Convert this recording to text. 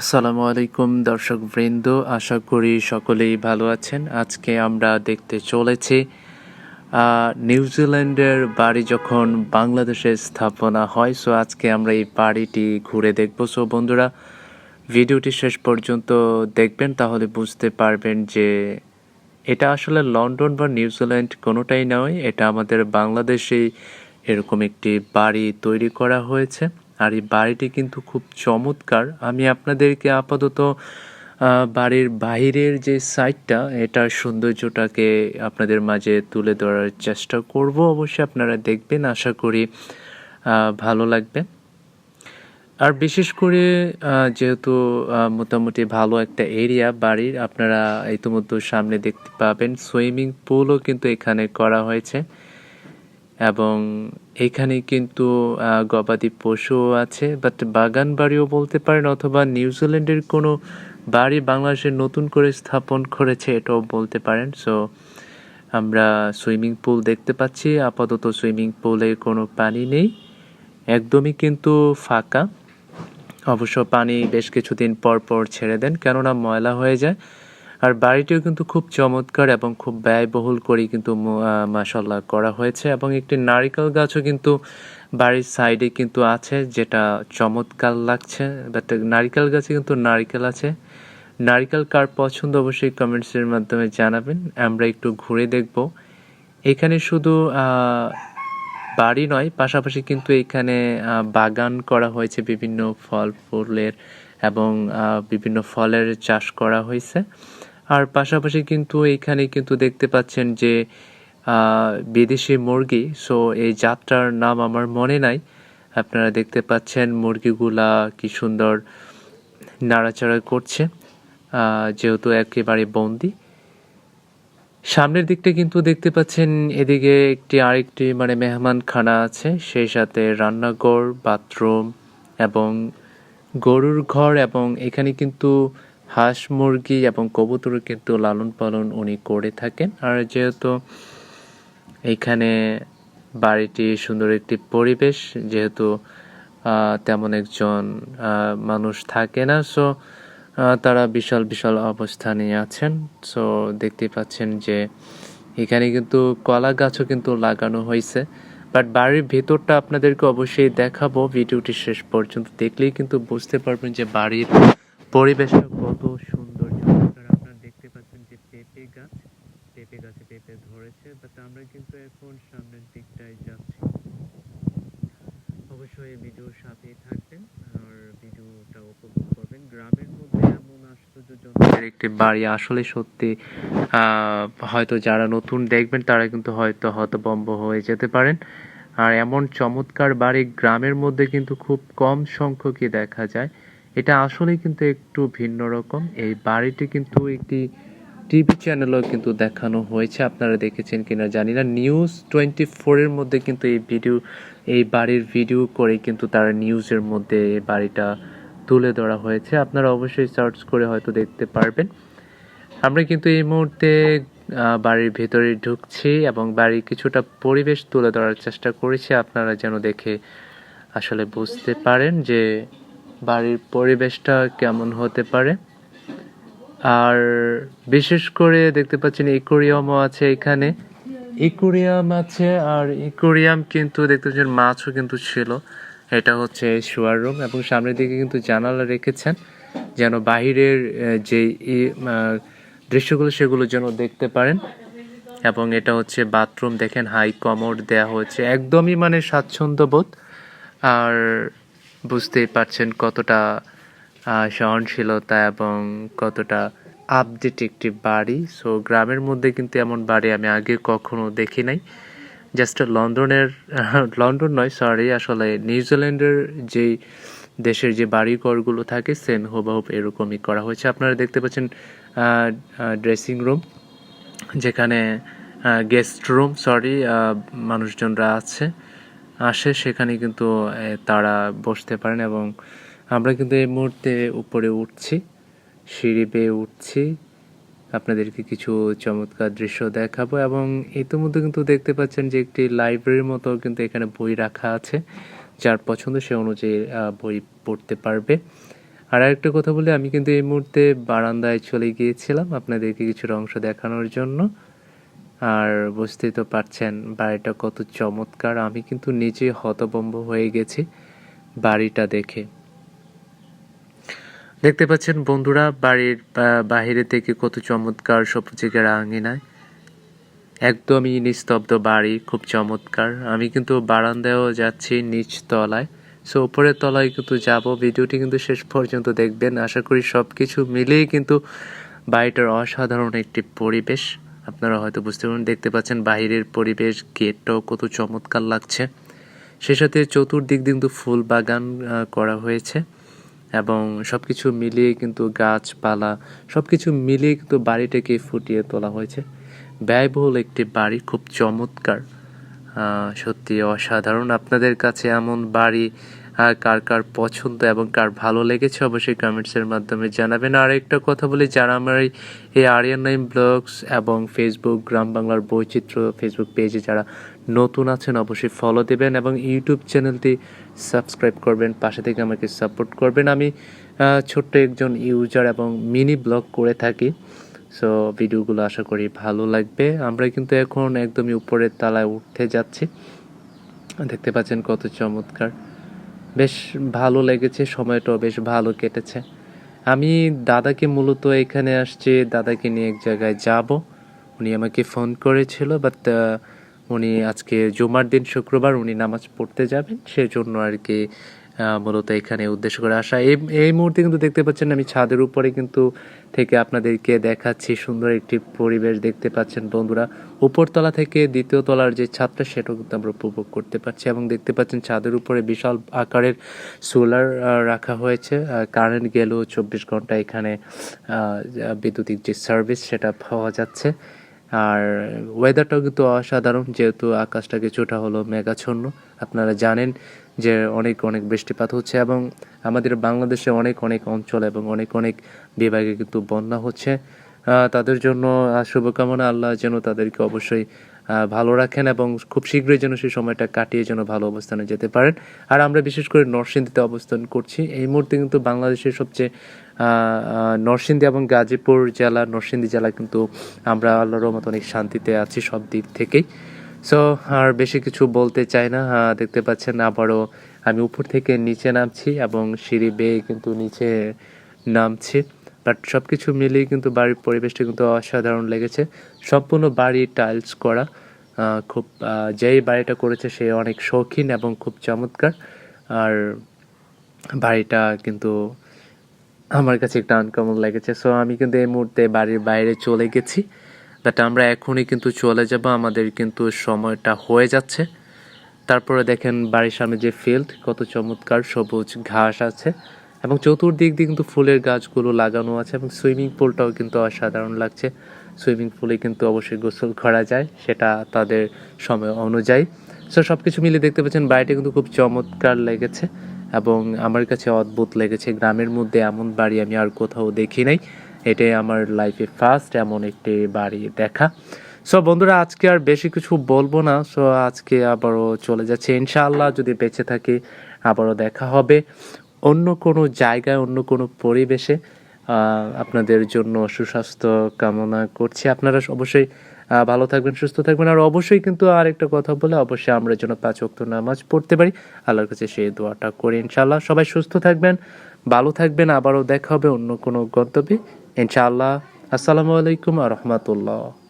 আসসালামু আলাইকুম, দর্শক বৃন্দ। আশা করি সকলেই ভালো আছেন। আজকে আমরা দেখতে চলেছি নিউজিল্যান্ডের বাড়ি যখন বাংলাদেশে স্থাপনা হয়, সো আজকে আমরা এই বাড়িটি ঘুরে দেখব। সো বন্ধুরা, ভিডিওটি শেষ পর্যন্ত দেখবেন, তাহলে বুঝতে পারবেন যে এটা আসলে লন্ডন বা নিউজিল্যান্ড কোনোটাই নয়, এটা আমাদের বাংলাদেশেই এরকম একটি বাড়ি তৈরি করা হয়েছে। আর এই বাড়িটি কিন্তু খুব চমৎকার। আমি আপনাদেরকে আপাতত বাড়ির বাইরের যে সাইডটা এটার সৌন্দর্যটাকে আপনাদের মাঝে তুলে ধরার চেষ্টা করব। অবশ্যই আপনারা দেখবেন, আশা করি ভালো লাগবে। আর বিশেষ করে যেহেতু মোটামুটি ভালো একটা এরিয়া বাড়ির, আপনারা ইতিমধ্যে সামনে দেখতে পাবেন, সুইমিং পুলও কিন্তু এখানে করা হয়েছে। এবং এখানে কিন্তু গবাদি পশুও আছে বাট বাগান বাড়িও বলতে পারেন অথবা নিউজিল্যান্ডের কোনো বাড়ি বাংলাদেশে নতুন করে স্থাপন করেছে এটাও বলতে পারেন। সো আমরা সুইমিং পুল দেখতে পাচ্ছি, আপাতত সুইমিং পুলে কোনো পানি নেই, একদমই কিন্তু ফাঁকা। অবশ্য পানি বেশ কিছুদিন পর পর ছেড়ে দেন, কেননা ময়লা হয়ে যায়। আর বাড়িটিও কিন্তু খুব চমৎকার এবং খুব ব্যয়বহুল করেই কিন্তু মাসাল্লাহ করা হয়েছে এবং একটি নারিকেল গাছও কিন্তু বাড়ির সাইডে কিন্তু আছে যেটা চমৎকার লাগছে। বাট নারিকেল গাছে কিন্তু নারিকেল আছে। নারিকেল কার পছন্দ অবশ্যই কমেন্টসের মাধ্যমে জানাবেন। আমরা একটু ঘুরে দেখব। এখানে শুধু বাড়ি নয়, পাশাপাশি কিন্তু এখানে বাগান করা হয়েছে, বিভিন্ন ফল ফুলের এবং বিভিন্ন ফলের চাষ করা হয়েছে। আর পাশাপাশি কিন্তু এখানে কিন্তু দেখতে পাচ্ছেন যে বিদেশি মুরগি, সো এই জাতটার নাম আমার মনে নাই। আপনারা দেখতে পাচ্ছেন মুরগিগুলা কি সুন্দর নাড়াচাড়া করছে যেহেতু একেবারে বন্দি। সামনের দিকটা কিন্তু দেখতে পাচ্ছেন, এদিকে একটি আরেকটি মানে মেহমানখানা আছে, সেই সাথে রান্নাঘর, বাথরুম এবং গরুর ঘর এবং এখানে কিন্তু হাঁস মুরগি এবং কবুতর কিন্তু লালন পালন উনি করে থাকেন। আর যেহেতু এখানে বাড়িটি সুন্দর একটি পরিবেশ, যেহেতু তেমন একজন মানুষ থাকে না, সো তারা বিশাল বিশাল অবস্থানে আছেন। সো, দেখতে পাচ্ছেন যে এখানে কিন্তু কলা গাছও কিন্তু লাগানো হয়েছে। বাট বাড়ির ভেতরটা আপনাদেরকে অবশ্যই দেখাবো। ভিডিওটি শেষ পর্যন্ত দেখলেই কিন্তু বুঝতে পারবেন যে বাড়ির পরিবেশটা কত সুন্দর চমৎকার। আপনারা দেখতে পাচ্ছেন যে পেঁপে গাছ, পেঁপে গাছে পেঁপে ধরেছে বাট আমরা কিন্তু এখন সামনের দিকটায় যাচ্ছি। অবশ্যই ভিডিওর সাথেই থাকবেন, আর ভিডিওটা উপভোগ করবেন। গ্রামের মধ্যে এমন আশ্চর্যজনক একটি বাড়ি, আসলে সত্যি হয়তো যারা নতুন দেখবেন, তারা কিন্তু হয়তো হতবম্ব হয়ে যেতে পারেন। আর এমন চমৎকার বাড়ি গ্রামের মধ্যে কিন্তু খুব কম সংখ্যকই দেখা যায়। এটা আসলে কিন্তু একটু ভিন্ন রকম। এই বাড়িটি কিন্তু একটি টিভি চ্যানেলও কিন্তু দেখানো হয়েছে। আপনারা দেখেছেন কিনা জানি না। নিউজ টোয়েন্টি ফোরের মধ্যে কিন্তু এই ভিডিও, এই বাড়ির ভিডিও করে কিন্তু তারা নিউজের মধ্যে এই বাড়িটা তুলে ধরা হয়েছে। আপনারা অবশ্যই সার্চ করে হয়তো দেখতে পারবেন। আমরা কিন্তু এই মুহূর্তে বাড়ির ভেতরে ঢুকছি এবং বাড়ির কিছুটা পরিবেশ তুলে ধরার চেষ্টা করেছি। আপনারা যেন দেখে আসলে বুঝতে পারেন যে বাড়ির পরিবেশটা কেমন হতে পারে। আর বিশেষ করে দেখতে পাচ্ছেন ইকোরিয়ামও আছে এখানে। ইকোরিয়াম আছে আর ইকোরিয়াম কিন্তু দেখতে পাচ্ছেন মাছও কিন্তু ছিল। এটা হচ্ছে শোয়ার রুম এবং সামনের দিকে কিন্তু জানালা রেখেছেন। যেন বাহিরের যে দৃশ্যগুলো সেগুলো যেন দেখতে পারেন। এবং এটা হচ্ছে বাথরুম দেখেন হাই কমোড দেয়া হয়েছে। একদমই মানে স্বাচ্ছন্দ্যবোধ। আর বুঝতেই পারছেন কতটা সহনশীলতা এবং কতটা আপডেট একটি বাড়ি। সো গ্রামের মধ্যে কিন্তু এমন বাড়ি আমি আগে কখনো দেখি নাই। জাস্ট লন্ডনের, লন্ডন নয় সরি আসলে নিউজিল্যান্ডের যেই দেশের যে বাড়িঘরগুলো থাকে সেম হুবহুব এরকমই করা হয়েছে। আপনারা দেখতে পাচ্ছেন ড্রেসিং রুম যেখানে গেস্ট রুম সরি মানুষজনরা আছে। আসে, সেখানে কিন্তু তারা বসতে পারেন এবং আমরা কিন্তু এই মুহূর্তে উপরে উঠছি, সিঁড়ি বেয়ে উঠছি। আপনাদেরকে কিছু চমৎকার দৃশ্য দেখাবো এবং ইতিমধ্যে কিন্তু দেখতে পাচ্ছেন যে একটি লাইব্রেরির মতো কিন্তু এখানে বই রাখা আছে, যার পছন্দ সে অনুযায়ী বই পড়তে পারবে। আর একটা কথা বলি, আমি কিন্তু এই মুহূর্তে বারান্দায় চলে গিয়েছিলাম আপনাদেরকে কিছুটা অংশ দেখানোর জন্য। আর বুঝতেই তো পারছেন বাড়িটা কত চমৎকার। আমি কিন্তু নিজে হতবম্ব হয়ে গেছি বাড়িটা দেখে। দেখতে পাচ্ছেন বন্ধুরা, বাড়ির বাহিরে থেকে কত চমৎকার সবজিকের আঙিনায়। একদমই নিস্তব্ধ বাড়ি, খুব চমৎকার। আমি কিন্তু বারান্দায়ও যাচ্ছি নিচ তলায়। সো, উপরের তলায় কিন্তু যাব। ভিডিওটি কিন্তু শেষ পর্যন্ত দেখবেন। আশা করি সব কিছু মিলেই কিন্তু বাড়িটার অসাধারণ একটি পরিবেশ। আপনারা হয়তো বুঝতে পারেন দেখতে পাচ্ছেন বাইরের পরিবেশ, গেটটাও কত চমৎকার লাগছে। সে সাথে চতুর্দিক কিন্তু ফুল বাগান করা হয়েছে এবং সব কিছু মিলিয়ে কিন্তু গাছপালা সব কিছু মিলিয়ে কিন্তু বাড়িটাকে ফুটিয়ে তোলা হয়েছে। ব্যয়বহুল একটি বাড়ি, খুব চমৎকার। সত্যি অসাধারণ। আপনাদের কাছে এমন বাড়ি কার কার পছন্দ এবং কার ভালো লেগেছে অবশ্যই কমেন্টসের মাধ্যমে জানাবেন। আর একটা কথা বলি, যারা আমার এই- আরিয়ান নাইম ব্লগস এবং ফেসবুক গ্রাম বাংলার বৈচিত্র্য ফেসবুক পেজে যারা নতুন আছেন, অবশ্যই ফলো দেবেন এবং ইউটিউব চ্যানেলটি সাবস্ক্রাইব করবেন, পাশে থেকে আমাকে সাপোর্ট করবেন। আমি ছোট্ট একজন ইউজার এবং মিনি ব্লগ করে থাকি সো ভিডিওগুলো আশা করি ভালো লাগবে। আমরা কিন্তু এখন একদমই উপরের তালায় উঠতে যাচ্ছি। দেখতে পাচ্ছেন কত চমৎকার। বেশ ভালো লেগেছে, সময়টাও বেশ ভালো কেটেছে। আমি দাদাকে মূলত এখানে আসছি, দাদাকে নিয়ে এক জায়গায় যাব। উনি আমাকে ফোন করেছিল বাট উনি আজকে জুমার দিন শুক্রবার উনি নামাজ পড়তে যাবেন, সেজন্য আর কি মূলত এখানে উদ্দেশ্য করে আসা। এই এই মুহূর্তে কিন্তু দেখতে পাচ্ছেন আমি ছাদের উপরে কিন্তু থেকে আপনাদেরকে দেখাচ্ছি সুন্দর একটি পরিবেশ দেখতে পাচ্ছেন বন্ধুরা। উপরতলা থেকে দ্বিতীয় তলার যে ছাদটা, সেটাও কিন্তু আমরা উপভোগ করতে পারছি এবং দেখতে পাচ্ছেন ছাদের উপরে বিশাল আকারের সোলার রাখা হয়েছে। কারেন্ট গেলেও চব্বিশ ঘণ্টা এখানে বিদ্যুতিক যে সার্ভিস, সেটা পাওয়া যাচ্ছে। আর ওয়েদারটাও কিন্তু অসাধারণ, যেহেতু আকাশটা কিছুটা হলো মেঘাচ্ছন্ন। আপনারা জানেন যে অনেক অনেক বৃষ্টিপাত হচ্ছে এবং আমাদের বাংলাদেশে অনেক অনেক অঞ্চল এবং অনেক অনেক বিভাগে কিন্তু বন্যা হচ্ছে। তাদের জন্য শুভকামনা। আল্লাহ যেন তাদেরকে অবশ্যই ভালো রাখেন এবং খুব শীঘ্রই যেন সেই সময়টা কাটিয়ে যেন ভালো অবস্থানে যেতে পারেন। আর আমরা বিশেষ করে নরসিংদীতে অবস্থান করছি। এই মুহূর্তে কিন্তু বাংলাদেশের সবচেয়ে নরসিংদী এবং গাজীপুর জেলা, নরসিংদী জেলা কিন্তু আমরা আল্লাহর মতো অনেক শান্তিতে আছি সব দিক থেকেই। সো আর বেশি কিছু বলতে চাই না। দেখতে পাচ্ছেন আবারও আমি উপর থেকে নিচে নামছি এবং সিঁড়ি বেয়ে কিন্তু নিচে নামছি। বাট সব কিছু মিলিয়ে কিন্তু বাড়ির পরিবেশটা কিন্তু অসাধারণ লেগেছে। সম্পূর্ণ বাড়ি টাইলস করা। খুব যেই বাড়িটা করেছে সে অনেক শৌখিন এবং খুব চমৎকার। আর বাড়িটা কিন্তু আমার কাছে একটা আনকমন লেগেছে। সো আমি কিন্তু এই মুহূর্তে বাড়ির বাইরে চলে গেছি। বাট আমরা এখনই কিন্তু চলে যাব, আমাদের কিন্তু সময়টা হয়ে যাচ্ছে। তারপরে দেখেন বাড়ির সামনে যে ফিল্ড কত চমৎকার সবুজ ঘাস আছে। এবং চতুর্দিক দিয়ে কিন্তু ফুলের গাছগুলো লাগানো আছে এবং সুইমিং পুলটাও কিন্তু অসাধারণ লাগছে। সুইমিং পুলে কিন্তু অবশ্যই গোসল করা যায়, সেটা তাদের সময় অনুযায়ী। সো সব কিছু মিলে দেখতে পাচ্ছেন, বাড়িটা কিন্তু খুব চমৎকার লেগেছে এবং আমার কাছে অদ্ভুত লেগেছে। গ্রামের মধ্যে এমন বাড়ি আমি আর কোথাও দেখি নাই। এটাই আমার লাইফে ফার্স্ট এমন একটি বাড়ি দেখা। সো বন্ধুরা, আজকে আর বেশি কিছু বলব না। সো আজকে আবারও চলে যাচ্ছে। ইনশাআল্লাহ যদি বেঁচে থাকি, আবারও দেখা হবে। অন্য কোনো জায়গায়, অন্য কোনো পরিবেশে আপনাদের জন্য সুস্বাস্থ্য কামনা করছি। আপনারা অবশ্যই ভালো থাকবেন, সুস্থ থাকবেন। আর অবশ্যই কিন্তু আর একটা কথা বলে অবশ্যই আমরা যেন পাঁচ অক্ত নামাজ পড়তে পারি। আল্লাহর কাছে সেই দোয়াটা করে ইনশাল্লাহ সবাই সুস্থ থাকবেন, ভালো থাকবেন। আবারও দেখা হবে অন্য কোনো গন্তব্যে। ইনশাআল্লাহ। আসসালামু আলাইকুম আ রহমতুল্লাহ।